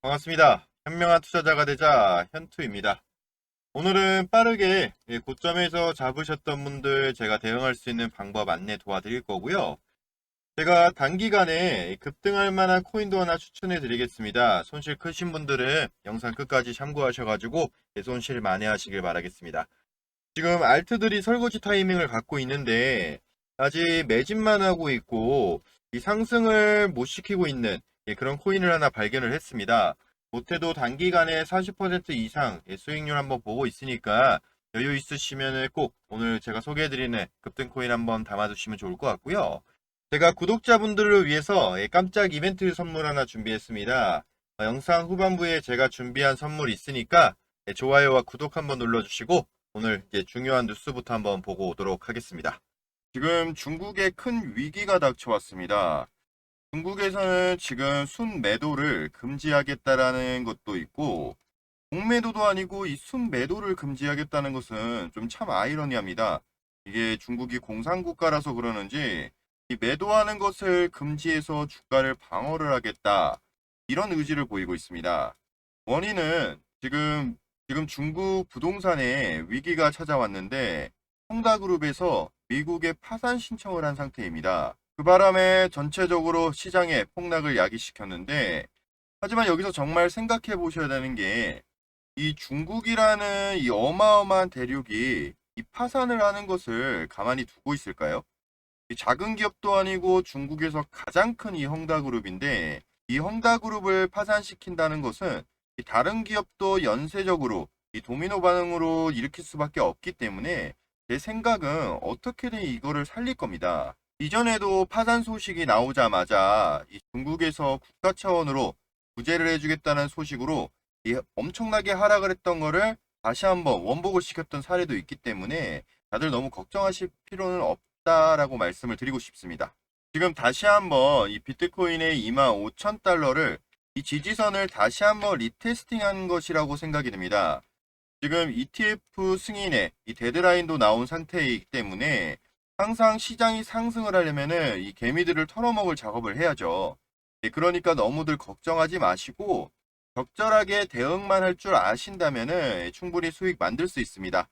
반갑습니다. 현명한 투자자가 되자 현투입니다. 오늘은 빠르게 예, 고점에서 잡으셨던 분들 제가 대응할 수 있는 방법 안내 도와드릴 거고요. 제가 단기간에 급등할 만한 코인도 하나 추천해 드리겠습니다. 손실 크신 분들은 영상 끝까지 참고하셔가지고 예, 손실 만회하시길 바라겠습니다. 지금 알트들이 설거지 타이밍을 갖고 있는데 아직 매집만 하고 있고 이 상승을 못 시키고 있는 예, 그런 코인을 하나 발견을 했습니다. 못해도 단기간에 40% 이상 예, 수익률 한번 보고 있으니까 여유 있으시면 꼭 오늘 제가 소개해드리는 급등 코인 한번 담아두시면 좋을 것 같고요. 제가 구독자분들을 위해서 예, 깜짝 이벤트 선물 하나 준비했습니다. 어, 영상 후반부에 제가 준비한 선물 있으니까 예, 좋아요와 구독 한번 눌러주시고 오늘 중요한 뉴스부터 한번 보고 오도록 하겠습니다. 지금 중국에 큰 위기가 닥쳐왔습니다. 중국에서는 지금 순매도를 금지하겠다라는 것도 있고 공매도도 아니고 이 순매도를 금지하겠다는 것은 좀 참 아이러니합니다. 이게 중국이 공산국가라서 그러는지 이 매도하는 것을 금지해서 주가를 방어를 하겠다 이런 의지를 보이고 있습니다. 원인은 지금 지금 중국 부동산에 위기가 찾아왔는데 홍다그룹에서 미국에 파산 신청을 한 상태입니다. 그 바람에 전체적으로 시장에 폭락을 야기시켰는데 하지만 여기서 정말 생각해 보셔야 되는 게 이 중국이라는 이 어마어마한 대륙이 이 파산을 하는 것을 가만히 두고 있을까요? 이 작은 기업도 아니고 중국에서 가장 큰 이 헝다그룹인데 이 헝다그룹을 파산시킨다는 것은 이 다른 기업도 연쇄적으로 이 도미노 반응으로 일으킬 수밖에 없기 때문에 제 생각은 어떻게든 이거를 살릴 겁니다. 이전에도 파산 소식이 나오자마자 이 중국에서 국가 차원으로 구제를 해주겠다는 소식으로 이 엄청나게 하락을 했던 거를 다시 한번 원복을 시켰던 사례도 있기 때문에 다들 너무 걱정하실 필요는 없다라고 말씀을 드리고 싶습니다. 지금 다시 한번 이 비트코인의 2만 5천 달러를 이 지지선을 다시 한번 리테스팅한 것이라고 생각이 됩니다. 지금 ETF 승인에 이 데드라인도 나온 상태이기 때문에 항상 시장이 상승을 하려면은 이 개미들을 털어먹을 작업을 해야죠. 예, 그러니까 너무들 걱정하지 마시고 적절하게 대응만 할 줄 아신다면은 충분히 수익 만들 수 있습니다.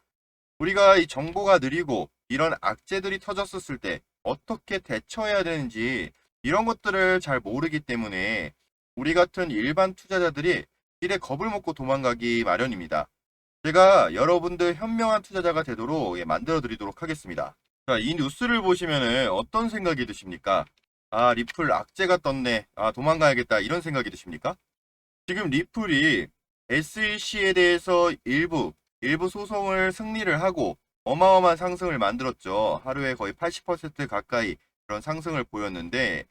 우리가 이 정보가 느리고 이런 악재들이 터졌었을 때 어떻게 대처해야 되는지 이런 것들을 잘 모르기 때문에 우리 같은 일반 투자자들이 길에 겁을 먹고 도망가기 마련입니다. 제가 여러분들 현명한 투자자가 되도록 예, 만들어 드리도록 하겠습니다. 자, 이 뉴스를 보시면은 어떤 생각이 드십니까? 아, 리플 악재가 떴네. 아, 도망가야겠다. 이런 생각이 드십니까? 지금 리플이 SEC에 대해서 일부, 일부 소송을 승리를 하고 어마어마한 상승을 만들었죠. 하루에 거의 80% 가까이 그런 상승을 보였는데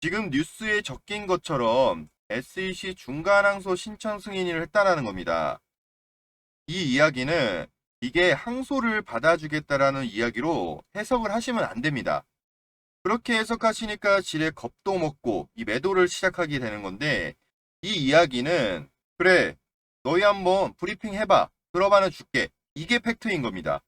지금 뉴스에 적힌 것처럼 SEC 중간항소 신청 승인을 했다라는 겁니다. 이 이야기는 이게 항소를 받아주겠다라는 이야기로 해석을 하시면 안 됩니다. 그렇게 해석하시니까 지레 겁도 먹고 이 매도를 시작하게 되는 건데 이 이야기는 그래 너희 한번 브리핑 해봐 들어봐는 줄게 이게 팩트인 겁니다.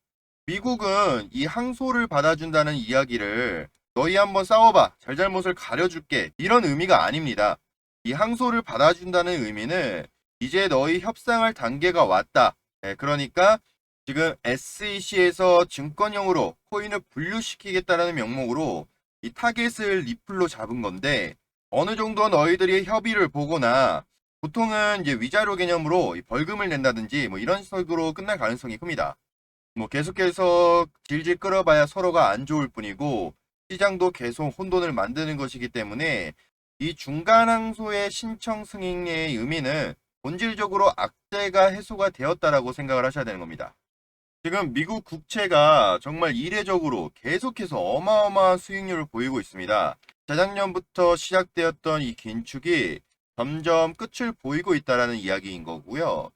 미국은 이 항소를 받아준다는 이야기를 너희 한번 싸워봐 잘잘못을 가려줄게 이런 의미가 아닙니다. 이 항소를 받아준다는 의미는 이제 너희 협상할 단계가 왔다. 예, 그러니까 지금 SEC에서 증권형으로 코인을 분류시키겠다는 명목으로 이 타겟을 리플로 잡은 건데 어느 정도 너희들이 협의를 보거나 보통은 이제 위자료 개념으로 이 벌금을 낸다든지 뭐 이런 식으로 끝날 가능성이 큽니다. 뭐 계속해서 질질 끌어봐야 서로가 안 좋을 뿐이고 시장도 계속 혼돈을 만드는 것이기 때문에 이 중간 항소의 신청 승인의 의미는 본질적으로 악재가 해소가 되었다라고 생각을 하셔야 되는 겁니다. 지금 미국 국채가 정말 이례적으로 계속해서 어마어마한 수익률을 보이고 있습니다. 재작년부터 시작되었던 이 긴축이 점점 끝을 보이고 있다라는 이야기인 거고요.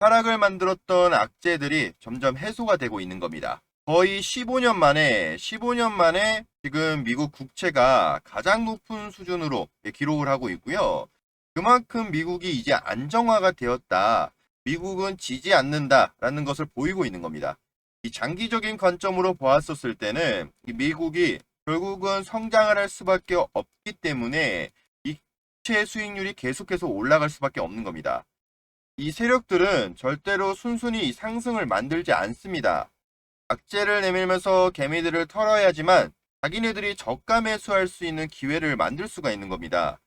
하락을 만들었던 악재들이 점점 해소가 되고 있는 겁니다. 거의 15년 만에 15년 만에 지금 미국 국채가 가장 높은 수준으로 기록을 하고 있고요. 그만큼 미국이 이제 안정화가 되었다. 미국은 지지 않는다라는 것을 보이고 있는 겁니다. 이 장기적인 관점으로 보았었을 때는 이 미국이 결국은 성장을 할 수밖에 없기 때문에 이 주체 수익률이 계속해서 올라갈 수밖에 없는 겁니다. 이 세력들은 절대로 순순히 상승을 만들지 않습니다. 악재를 내밀면서 개미들을 털어야지만 자기네들이 저가 매수할 수 있는 기회를 만들 수가 있는 겁니다.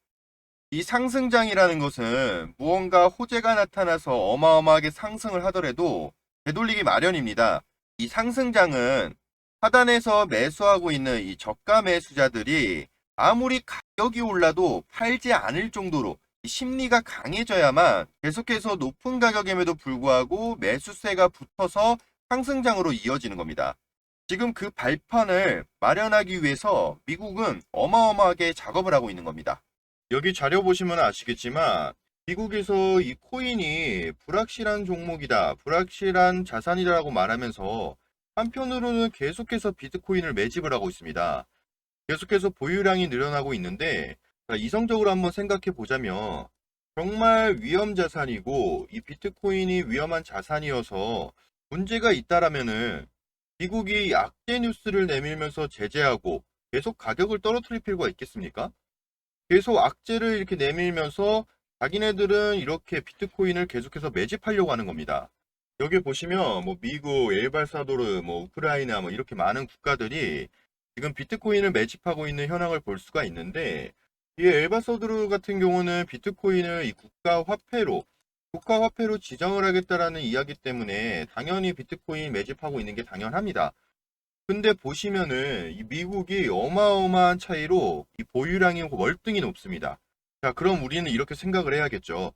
이 상승장이라는 것은 무언가 호재가 나타나서 어마어마하게 상승을 하더라도 되돌리기 마련입니다. 이 상승장은 하단에서 매수하고 있는 이 저가 매수자들이 아무리 가격이 올라도 팔지 않을 정도로 이 심리가 강해져야만 계속해서 높은 가격임에도 불구하고 매수세가 붙어서 상승장으로 이어지는 겁니다. 지금 그 발판을 마련하기 위해서 미국은 어마어마하게 작업을 하고 있는 겁니다. 여기 자료 보시면 아시겠지만 미국에서 이 코인이 불확실한 종목이다, 불확실한 자산이라고 말하면서 한편으로는 계속해서 비트코인을 매집을 하고 있습니다. 계속해서 보유량이 늘어나고 있는데 자, 이성적으로 한번 생각해 보자면 정말 위험 자산이고 이 비트코인이 위험한 자산이어서 문제가 있다라면은 미국이 악재 뉴스를 내밀면서 제재하고 계속 가격을 떨어뜨릴 필요가 있겠습니까? 계속 악재를 이렇게 내밀면서 자기네들은 이렇게 비트코인을 계속해서 매집하려고 하는 겁니다. 여기 보시면 뭐 미국, 엘발사도르, 뭐 우크라이나 뭐 이렇게 많은 국가들이 지금 비트코인을 매집하고 있는 현황을 볼 수가 있는데 이 엘바사도르 같은 경우는 비트코인을 이 국가 화폐로 국가 화폐로 지정을 하겠다라는 이야기 때문에 당연히 비트코인 매집하고 있는 게 당연합니다. 근데 보시면은 이 미국이 어마어마한 차이로 이 보유량이 월등히 높습니다. 자, 그럼 우리는 이렇게 생각을 해야겠죠.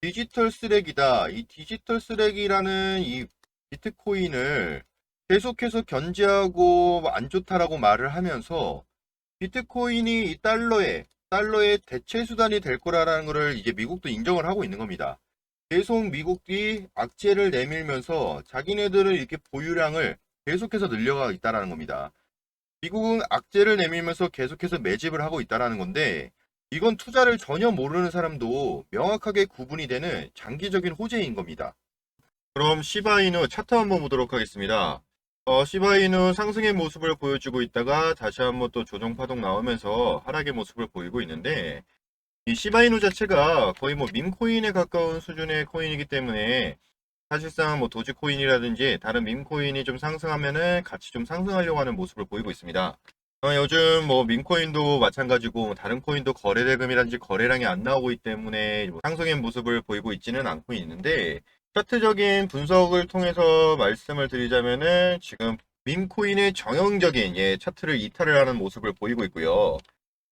디지털 쓰레기다. 이 디지털 쓰레기라는 이 비트코인을 계속해서 견제하고 안 좋다라고 말을 하면서 비트코인이 이 달러에 달러의 대체 수단이 될 거라는 것을 이제 미국도 인정을 하고 있는 겁니다. 계속 미국이 악재를 내밀면서 자기네들은 이렇게 보유량을 계속해서 늘려가고 있다는 겁니다. 미국은 악재를 내밀면서 계속해서 매집을 하고 있다는 건데 이건 투자를 전혀 모르는 사람도 명확하게 구분이 되는 장기적인 호재인 겁니다. 그럼 시바이누 차트 한번 보도록 하겠습니다. 어, 시바이누 상승의 모습을 보여주고 있다가 다시 한번 또 조정 파동 나오면서 하락의 모습을 보이고 있는데 이 시바이누 자체가 거의 뭐 밈코인에 가까운 수준의 코인이기 때문에 사실상 뭐 도지코인이라든지 다른 밈코인이 좀 상승하면은 같이 좀 상승하려고 하는 모습을 보이고 있습니다. 어, 요즘 뭐 밈코인도 마찬가지고 뭐 다른 코인도 거래 대금이라든지 거래량이 안 나오고 있기 때문에 뭐 상승의 모습을 보이고 있지는 않고 있는데 차트적인 분석을 통해서 말씀을 드리자면은 지금 밈코인의 정형적인 예, 차트를 이탈을 하는 모습을 보이고 있고요.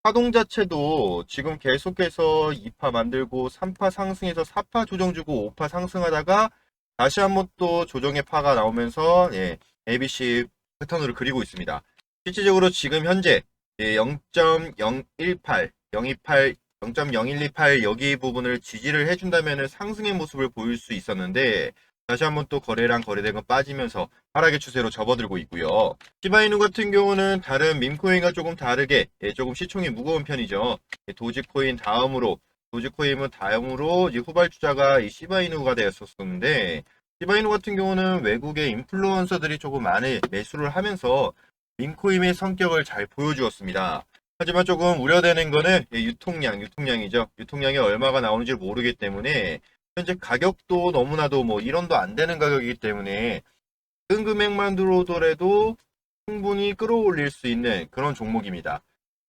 파동 자체도 지금 계속해서 2파 만들고 3파 상승해서 4파 조정 주고 5파 상승하다가 다시 한번 또 조정의 파가 나오면서 예, ABC 패턴으로 그리고 있습니다. 실질적으로 지금 현재 0.018, 028, 0.0128 여기 부분을 지지를 해준다면 상승의 모습을 보일 수 있었는데 다시 한번 또 거래량 거래대금 빠지면서 하락의 추세로 접어들고 있고요. 시바이누 같은 경우는 다른 밈코인과 조금 다르게 예, 조금 시총이 무거운 편이죠. 예, 도지코인 다음으로 도지코인은 다음으로 이 후발주자가 이 시바이누가 되었었는데 시바이누 같은 경우는 외국의 인플루언서들이 조금 많이 매수를 하면서 밈코인의 성격을 잘 보여주었습니다. 하지만 조금 우려되는 거는 예, 유통량, 유통량이죠. 유통량이 얼마가 나오는지 모르기 때문에 현재 가격도 너무나도 뭐 1원도 안 되는 가격이기 때문에 큰 금액만 들어오더라도 충분히 끌어올릴 수 있는 그런 종목입니다.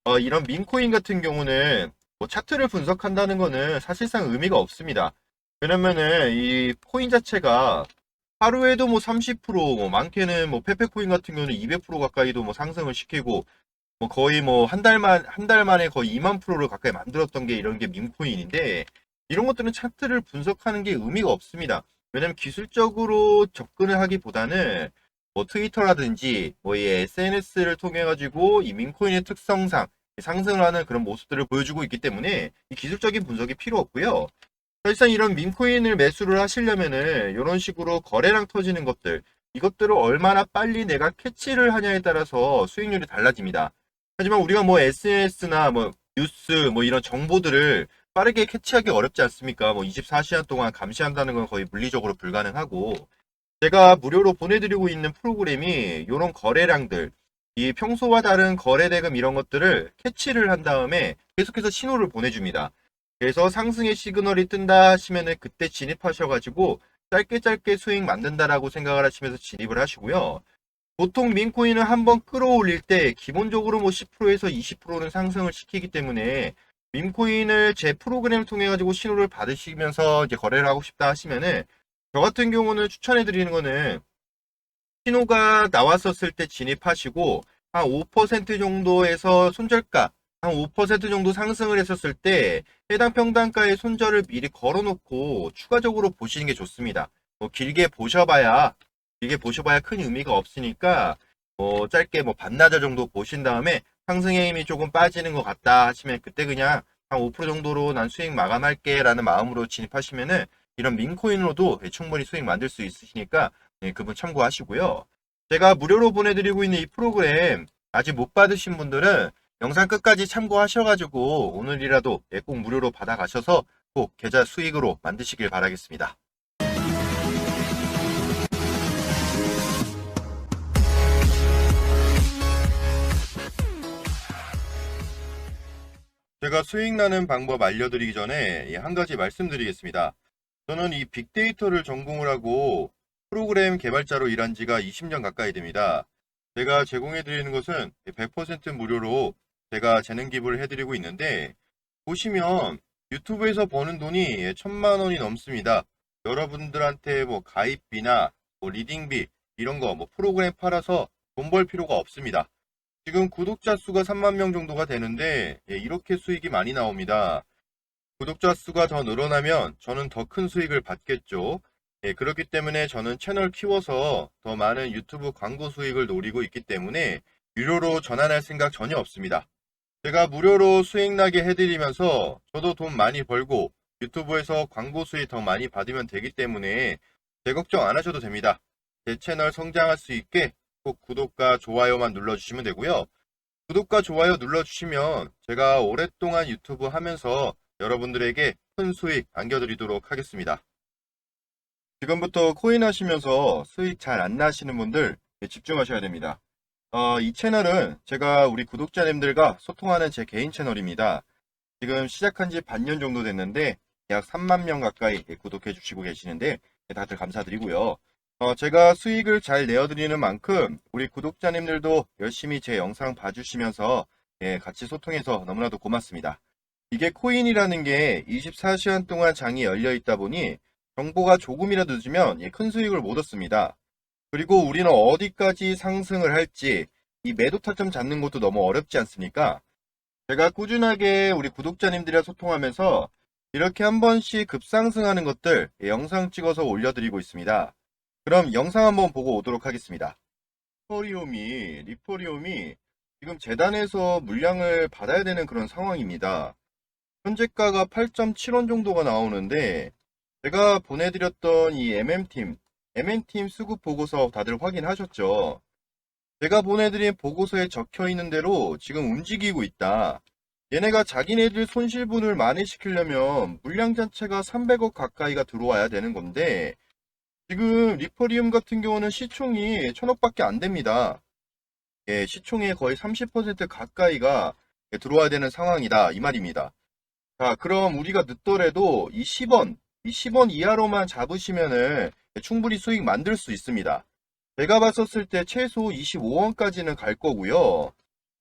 어, 이런 민코인 같은 경우는 뭐 차트를 분석한다는 거는 사실상 의미가 없습니다. 왜냐면은 이 코인 자체가 하루에도 뭐 30%, 뭐 많게는 뭐 페페코인 같은 경우는 200% 가까이도 뭐 상승을 시키고 뭐 거의 뭐 한 달만 한 달 만에 거의 2만 프로를 가까이 만들었던 게 이런 게 밈코인인데 이런 것들은 차트를 분석하는 게 의미가 없습니다. 왜냐면 기술적으로 접근을 하기보다는 뭐 트위터라든지 뭐 이 SNS를 통해 가지고 이 민코인의 특성상 상승을 하는 그런 모습들을 보여주고 있기 때문에 이 기술적인 분석이 필요 없고요. 사실상 이런 민코인을 매수를 하시려면은 이런 식으로 거래량 터지는 것들 이것들을 얼마나 빨리 내가 캐치를 하냐에 따라서 수익률이 달라집니다. 하지만 우리가 뭐 SNS나 뭐 뉴스 뭐 이런 정보들을 빠르게 캐치하기 어렵지 않습니까? 뭐 24시간 동안 감시한다는 건 거의 물리적으로 불가능하고 제가 무료로 보내드리고 있는 프로그램이 이런 거래량들 이 평소와 다른 거래 대금 이런 것들을 캐치를 한 다음에 계속해서 신호를 보내줍니다. 그래서 상승의 시그널이 뜬다 하시면은 그때 진입하셔가지고 짧게 짧게 수익 만든다라고 생각을 하시면서 진입을 하시고요. 보통 민코인은 한번 끌어올릴 때 기본적으로 뭐 10%에서 20%는 상승을 시키기 때문에 민코인을 제 프로그램을 통해 가지고 신호를 받으시면서 이제 거래를 하고 싶다 하시면은 저 같은 경우는 추천해 드리는 거는 신호가 나왔었을 때 진입하시고 한 5% 정도에서 손절가 한 5% 정도 상승을 했었을 때 해당 평단가의 손절을 미리 걸어놓고 추가적으로 보시는 게 좋습니다. 뭐 길게 보셔봐야 길게 보셔봐야 큰 의미가 없으니까 뭐 짧게 뭐 반나절 정도 보신 다음에 상승의 힘이 조금 빠지는 것 같다 하시면 그때 그냥 한 5% 정도로 난 수익 마감할게 라는 마음으로 진입하시면은 이런 민코인으로도 충분히 수익 만들 수 있으시니까 예, 그분 참고하시고요. 제가 무료로 보내드리고 있는 이 프로그램 아직 못 받으신 분들은 영상 끝까지 참고하셔가지고 오늘이라도 예, 꼭 무료로 받아가셔서 꼭 계좌 수익으로 만드시길 바라겠습니다. 제가 수익 나는 방법 알려드리기 전에 예, 한 가지 말씀드리겠습니다. 저는 이 빅데이터를 전공을 하고 프로그램 개발자로 일한 지가 20년 가까이 됩니다. 제가 제공해 드리는 것은 100% 무료로 제가 재능 기부를 해드리고 있는데 보시면 유튜브에서 버는 돈이 천만 원이 넘습니다. 여러분들한테 뭐 가입비나 뭐 리딩비 이런 거 뭐 프로그램 팔아서 돈 벌 필요가 없습니다. 지금 구독자 수가 3만 명 정도가 되는데 예, 이렇게 수익이 많이 나옵니다. 구독자 수가 더 늘어나면 저는 더 큰 수익을 받겠죠. 예, 그렇기 때문에 저는 채널 키워서 더 많은 유튜브 광고 수익을 노리고 있기 때문에 유료로 전환할 생각 전혀 없습니다. 제가 무료로 수익 나게 해드리면서 저도 돈 많이 벌고 유튜브에서 광고 수익 더 많이 받으면 되기 때문에 제 걱정 안 하셔도 됩니다. 제 채널 성장할 수 있게 꼭 구독과 좋아요만 눌러주시면 되고요. 구독과 좋아요 눌러주시면 제가 오랫동안 유튜브 하면서 여러분들에게 큰 수익 안겨드리도록 하겠습니다. 지금부터 코인 하시면서 수익 잘 안 나시는 분들 집중하셔야 됩니다. 어, 이 채널은 제가 우리 구독자님들과 소통하는 제 개인 채널입니다. 지금 시작한 지 반년 정도 됐는데 약 3만 명 가까이 구독해 주시고 계시는데 다들 감사드리고요. 어, 제가 수익을 잘 내어드리는 만큼 우리 구독자님들도 열심히 제 영상 봐주시면서 예, 같이 소통해서 너무나도 고맙습니다. 이게 코인이라는 게 24시간 동안 장이 열려 있다 보니 정보가 조금이라도 늦으면 예, 큰 수익을 못 얻습니다. 그리고 우리는 어디까지 상승을 할지 이 매도 타점 잡는 것도 너무 어렵지 않습니까? 제가 꾸준하게 우리 구독자님들이랑 소통하면서 이렇게 한 번씩 급상승하는 것들 예, 영상 찍어서 올려드리고 있습니다. 그럼 영상 한번 보고 오도록 하겠습니다. 리포리움이 리포리움이 지금 재단에서 물량을 받아야 되는 그런 상황입니다. 현재가가 8.7원 정도가 나오는데 제가 보내드렸던 이 MM팀 MM팀 수급 보고서 다들 확인하셨죠? 제가 보내드린 보고서에 적혀 있는 대로 지금 움직이고 있다. 얘네가 자기네들 손실분을 만회시키려면 물량 자체가 300억 가까이가 들어와야 되는 건데 지금 리퍼리움 같은 경우는 시총이 천억밖에 안 됩니다. 예, 시총의 거의 30% 가까이가 들어와야 되는 상황이다 이 말입니다. 자, 그럼 우리가 늦더라도 이 10원, 이 10원 이하로만 잡으시면은 충분히 수익 만들 수 있습니다. 제가 봤었을 때 최소 25원까지는 갈 거고요.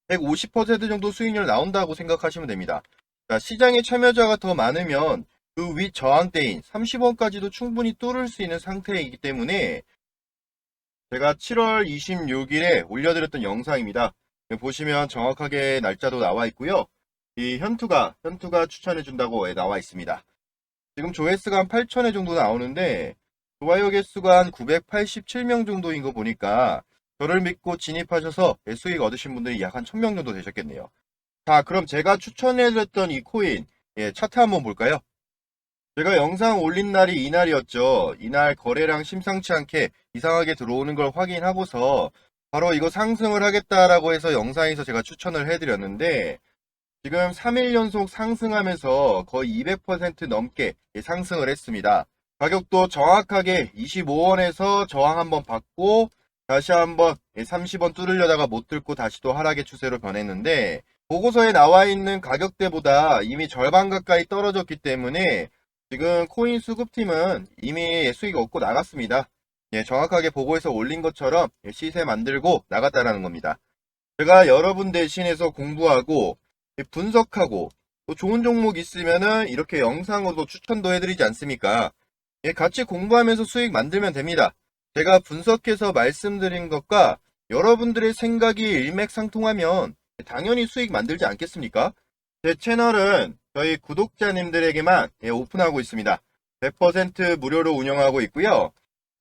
150% 정도 수익률 나온다고 생각하시면 됩니다. 자, 시장에 참여자가 더 많으면 그 윗 저항대인 30원까지도 충분히 뚫을 수 있는 상태이기 때문에 제가 7월 26일에 올려드렸던 영상입니다. 보시면 정확하게 날짜도 나와 있고요. 이 현투가 현투가 추천해 준다고 나와 있습니다. 지금 조회수가 한 8천회 정도 나오는데 좋아요 개수가 한 987명 정도인 거 보니까 저를 믿고 진입하셔서 수익 얻으신 분들이 약 한 1000명 정도 되셨겠네요. 자, 그럼 제가 추천해드렸던 이 코인, 예, 차트 한번 볼까요? 제가 영상 올린 날이 이날이었죠. 이날 거래량 심상치 않게 이상하게 들어오는 걸 확인하고서 바로 이거 상승을 하겠다라고 해서 영상에서 제가 추천을 해드렸는데 지금 3일 연속 상승하면서 거의 200% 넘게 상승을 했습니다. 가격도 정확하게 25원에서 저항 한번 받고 다시 한번 30원 뚫으려다가 못 뚫고 다시 또 하락의 추세로 변했는데 보고서에 나와 있는 가격대보다 이미 절반 가까이 떨어졌기 때문에 지금 코인 수급팀은 이미 수익 얻고 나갔습니다. 예, 정확하게 보고에서 올린 것처럼 시세 만들고 나갔다라는 겁니다. 제가 여러분 대신해서 공부하고 분석하고 또 좋은 종목 있으면은 이렇게 영상으로도 추천도 해드리지 않습니까? 예, 같이 공부하면서 수익 만들면 됩니다. 제가 분석해서 말씀드린 것과 여러분들의 생각이 일맥상통하면 당연히 수익 만들지 않겠습니까? 제 채널은 저희 구독자님들에게만 예, 오픈하고 있습니다. 100% 무료로 운영하고 있고요.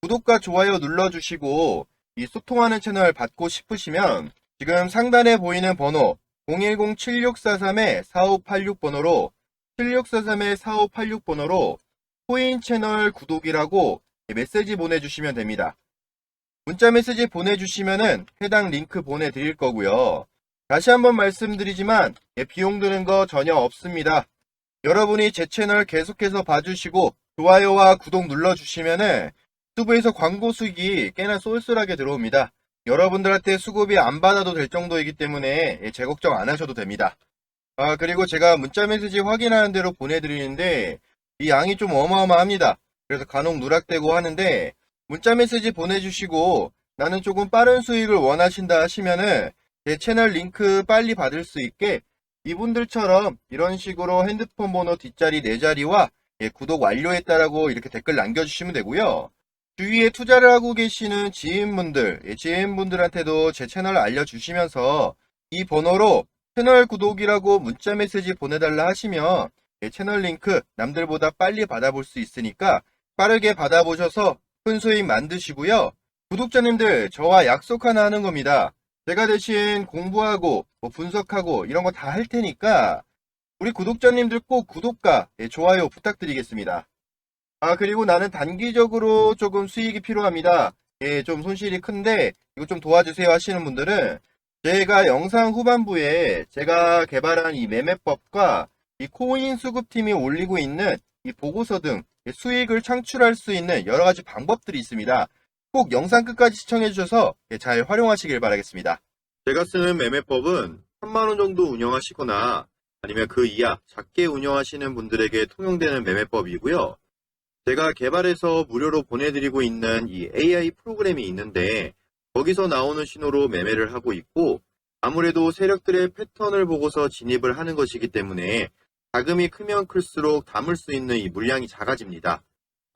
구독과 좋아요 눌러주시고 이 소통하는 채널 받고 싶으시면 지금 상단에 보이는 번호 010-7643-4586번호로 7643-4586번호로 코인 채널 구독이라고 메시지 보내주시면 됩니다. 문자 메시지 보내주시면은 해당 링크 보내드릴 거고요. 다시 한번 말씀드리지만 예, 비용 드는 거 전혀 없습니다. 여러분이 제 채널 계속해서 봐주시고 좋아요와 구독 눌러주시면은 유튜브에서 광고 수익이 꽤나 쏠쏠하게 들어옵니다. 여러분들한테 수급이 안 받아도 될 정도이기 때문에 예, 제 걱정 안 하셔도 됩니다. 아 그리고 제가 문자 메시지 확인하는 대로 보내드리는데 이 양이 좀 어마어마합니다. 그래서 간혹 누락되고 하는데 문자 메시지 보내주시고 나는 조금 빠른 수익을 원하신다 하시면은 제 채널 링크 빨리 받을 수 있게 이분들처럼 이런 식으로 핸드폰 번호 뒷자리 네 자리와 예, 구독 완료했다라고 이렇게 댓글 남겨주시면 되고요. 주위에 투자를 하고 계시는 지인분들, 예, 지인분들한테도 제 채널 알려주시면서 이 번호로 채널 구독이라고 문자 메시지 보내달라 하시면 예, 채널 링크 남들보다 빨리 받아볼 수 있으니까 빠르게 받아보셔서 큰 수익 만드시고요. 구독자님들 저와 약속 하나 하는 겁니다. 제가 대신 공부하고 뭐 분석하고 이런 거 다 할 테니까 우리 구독자님들 꼭 구독과 예, 좋아요 부탁드리겠습니다. 아 그리고 나는 단기적으로 조금 수익이 필요합니다. 예, 좀 손실이 큰데 이거 좀 도와주세요 하시는 분들은 제가 영상 후반부에 제가 개발한 이 매매법과 이 코인 수급팀이 올리고 있는 이 보고서 등 수익을 창출할 수 있는 여러 가지 방법들이 있습니다. 꼭 영상 끝까지 시청해 주셔서 잘 활용하시길 바라겠습니다. 제가 쓰는 매매법은 3만원 정도 운영하시거나 아니면 그 이하 작게 운영하시는 분들에게 통용되는 매매법이고요. 제가 개발해서 무료로 보내드리고 있는 이 AI 프로그램이 있는데 거기서 나오는 신호로 매매를 하고 있고 아무래도 세력들의 패턴을 보고서 진입을 하는 것이기 때문에 자금이 크면 클수록 담을 수 있는 이 물량이 작아집니다.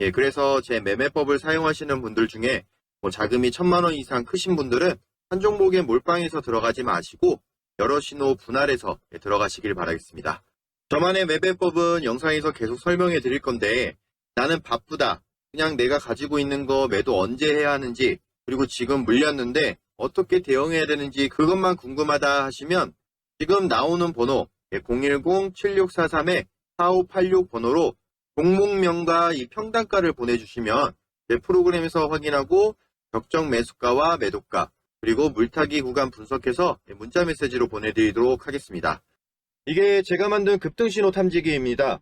예, 그래서 제 매매법을 사용하시는 분들 중에 뭐 자금이 천만 원 이상 크신 분들은 한 종목에 몰빵해서 들어가지 마시고 여러 신호 분할해서 예, 들어가시길 바라겠습니다. 저만의 매매법은 영상에서 계속 설명해 드릴 건데 나는 바쁘다. 그냥 내가 가지고 있는 거 매도 언제 해야 하는지 그리고 지금 물렸는데 어떻게 대응해야 되는지 그것만 궁금하다 하시면 지금 나오는 번호 010-7643-4586 번호로 종목명과 이 평단가를 보내주시면 제 프로그램에서 확인하고 적정 매수가와 매도가 그리고 물타기 구간 분석해서 문자 메시지로 보내드리도록 하겠습니다. 이게 제가 만든 급등신호 탐지기입니다.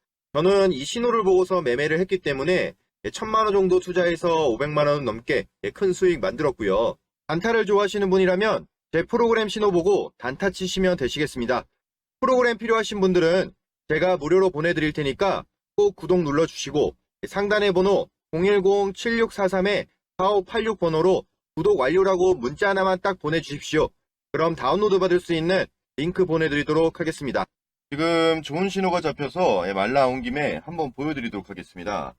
저는 이 신호를 보고서 매매를 했기 때문에 천만 원 정도 투자해서 500만 원 넘게 큰 수익 만들었고요. 단타를 좋아하시는 분이라면 제 프로그램 신호 보고 단타 치시면 되시겠습니다. 프로그램 필요하신 분들은 제가 무료로 보내드릴 테니까 꼭 구독 눌러주시고 상단의 번호 010-7643-4586 번호로 구독 완료라고 문자 하나만 딱 보내주십시오. 그럼 다운로드 받을 수 있는 링크 보내드리도록 하겠습니다. 지금 좋은 신호가 잡혀서 예, 말 나온 김에 한번 보여드리도록 하겠습니다.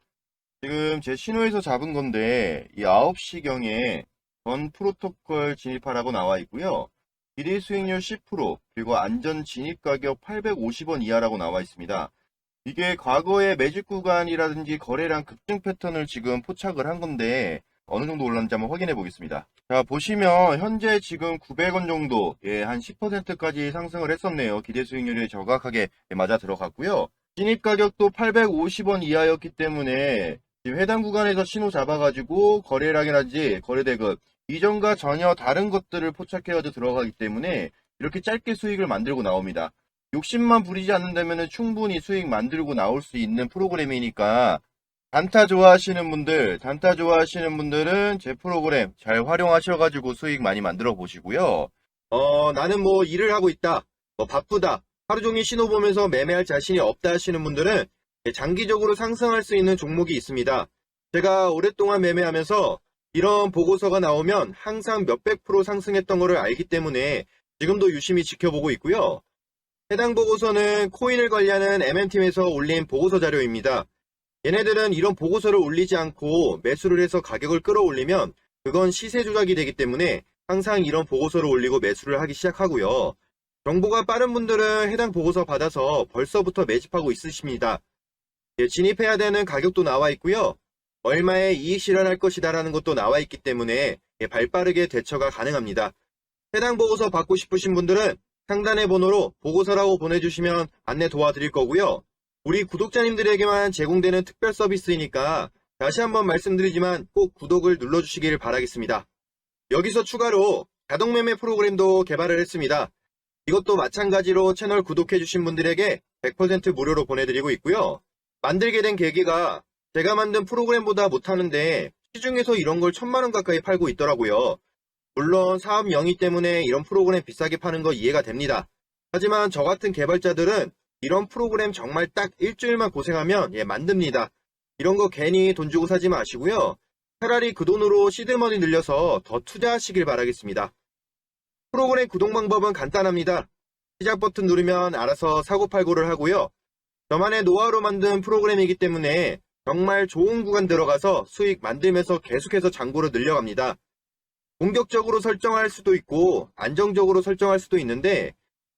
지금 제 신호에서 잡은 건데 이 9시경에 전 프로토콜 진입하라고 나와 있고요. 기대 수익률 10% 그리고 안전 진입 가격 850원 이하라고 나와 있습니다. 이게 과거의 매집 구간이라든지 거래량 급증 패턴을 지금 포착을 한 건데 어느 정도 올랐는지 한번 확인해 보겠습니다. 자, 보시면 현재 지금 900원 정도, 예, 한 10%까지 상승을 했었네요. 기대 수익률이 정확하게 맞아 들어갔고요. 진입 가격도 850원 이하였기 때문에 지금 해당 구간에서 신호 잡아가지고 거래량이라든지 거래 대금 이전과 전혀 다른 것들을 포착해가지고 들어가기 때문에 이렇게 짧게 수익을 만들고 나옵니다. 욕심만 부리지 않는다면 충분히 수익 만들고 나올 수 있는 프로그램이니까 단타 좋아하시는 분들, 단타 좋아하시는 분들은 제 프로그램 잘 활용하셔가지고 수익 많이 만들어 보시고요. 어, 나는 뭐 일을 하고 있다, 뭐 바쁘다, 하루 종일 신호 보면서 매매할 자신이 없다 하시는 분들은 장기적으로 상승할 수 있는 종목이 있습니다. 제가 오랫동안 매매하면서 이런 보고서가 나오면 항상 몇백 프로 상승했던 것을 알기 때문에 지금도 유심히 지켜보고 있고요. 해당 보고서는 코인을 관리하는 MM팀에서 올린 보고서 자료입니다. 얘네들은 이런 보고서를 올리지 않고 매수를 해서 가격을 끌어올리면 그건 시세 조작이 되기 때문에 항상 이런 보고서를 올리고 매수를 하기 시작하고요. 정보가 빠른 분들은 해당 보고서 받아서 벌써부터 매집하고 있으십니다. 예, 진입해야 되는 가격도 나와 있고요. 얼마에 이익 실현할 것이다라는 것도 나와 있기 때문에 예, 발빠르게 대처가 가능합니다. 해당 보고서 받고 싶으신 분들은 상단의 번호로 보고서라고 보내주시면 안내 도와드릴 거고요. 우리 구독자님들에게만 제공되는 특별 서비스이니까 다시 한번 말씀드리지만 꼭 구독을 눌러주시길 바라겠습니다. 여기서 추가로 자동매매 프로그램도 개발을 했습니다. 이것도 마찬가지로 채널 구독해주신 분들에게 100% 무료로 보내드리고 있고요. 만들게 된 계기가 제가 만든 프로그램보다 못하는데 시중에서 이런 걸 천만원 가까이 팔고 있더라고요. 물론 사업 영위 때문에 이런 프로그램 비싸게 파는 거 이해가 됩니다. 하지만 저 같은 개발자들은 이런 프로그램 정말 딱 일주일만 고생하면 예 만듭니다. 이런 거 괜히 돈 주고 사지 마시고요. 차라리 그 돈으로 시드머니 늘려서 더 투자하시길 바라겠습니다. 프로그램 구독 방법은 간단합니다. 시작 버튼 누르면 알아서 사고팔고를 하고요. 저만의 노하우로 만든 프로그램이기 때문에 정말 좋은 구간 들어가서 수익 만들면서 계속해서 잔고를 늘려갑니다. 공격적으로 설정할 수도 있고 안정적으로 설정할 수도 있는데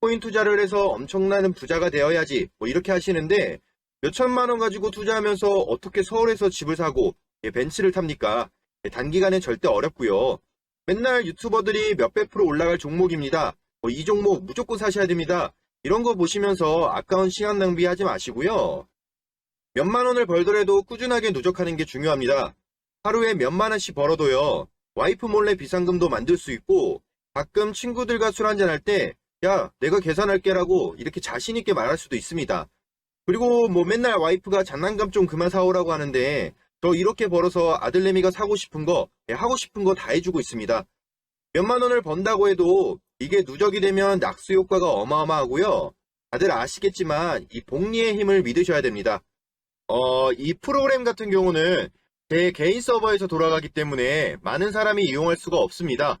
코인 투자를 해서 엄청나는 부자가 되어야지 뭐 이렇게 하시는데 몇천만 원 가지고 투자하면서 어떻게 서울에서 집을 사고 예, 벤츠를 탑니까? 예, 단기간에 절대 어렵고요. 맨날 유튜버들이 몇백 프로 올라갈 종목입니다. 뭐 이 종목 무조건 사셔야 됩니다. 이런 거 보시면서 아까운 시간 낭비하지 마시고요. 몇만 원을 벌더라도 꾸준하게 누적하는 게 중요합니다. 하루에 몇만 원씩 벌어도요. 와이프 몰래 비상금도 만들 수 있고 가끔 친구들과 술 한잔할 때 야, 내가 계산할게라고 이렇게 자신있게 말할 수도 있습니다. 그리고 뭐 맨날 와이프가 장난감 좀 그만 사오라고 하는데 저 이렇게 벌어서 아들내미가 사고 싶은 거, 예, 하고 싶은 거 다 해주고 있습니다. 몇만 원을 번다고 해도 이게 누적이 되면 낙수 효과가 어마어마하고요. 다들 아시겠지만 이 복리의 힘을 믿으셔야 됩니다. 어, 이 프로그램 같은 경우는 제 개인 서버에서 돌아가기 때문에 많은 사람이 이용할 수가 없습니다.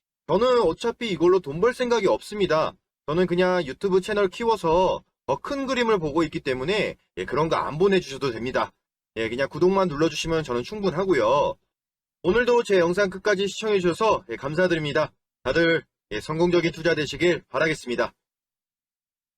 저는 어차피 이걸로 돈 벌 생각이 없습니다. 저는 그냥 유튜브 채널 키워서 더 큰 그림을 보고 있기 때문에 예, 그런 거 안 보내주셔도 됩니다. 예, 그냥 구독만 눌러주시면 저는 충분하고요. 오늘도 제 영상 끝까지 시청해주셔서 예, 감사드립니다. 다들 예, 성공적인 투자 되시길 바라겠습니다.